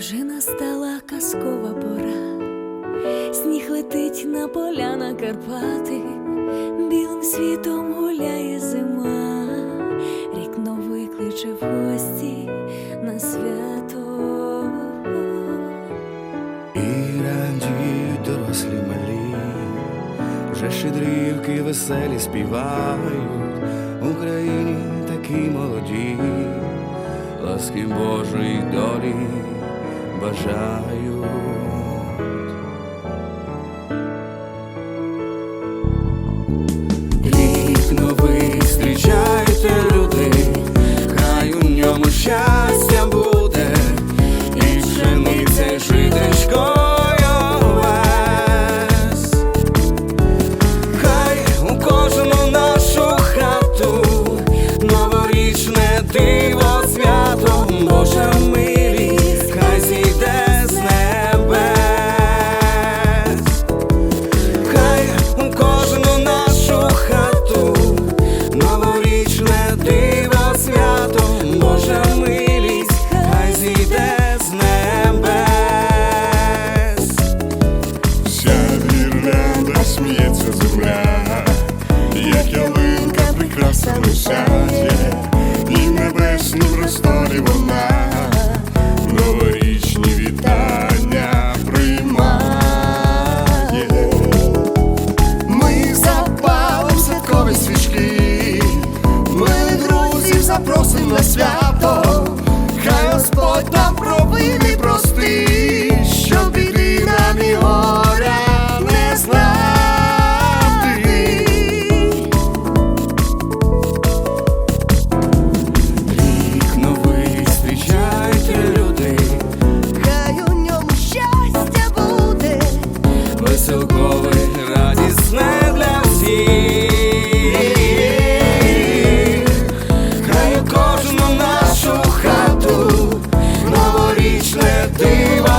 Вже настала казкова пора, сніг летить на поля на Карпати, білим світом гуляє зима, рік новий кличе в гості на свято. І радіють дорослі малі, вже щедрівки веселі співають. В Україні такі молоді, ласки Божої долі бажають. Рік новий зустрічайте люди, хай у ньому щастя. новорічні вітання приймає. Ми запалим святкові свічки, ми друзів запросим свято, хай Господь нам провини прости, що біди нам його. Viva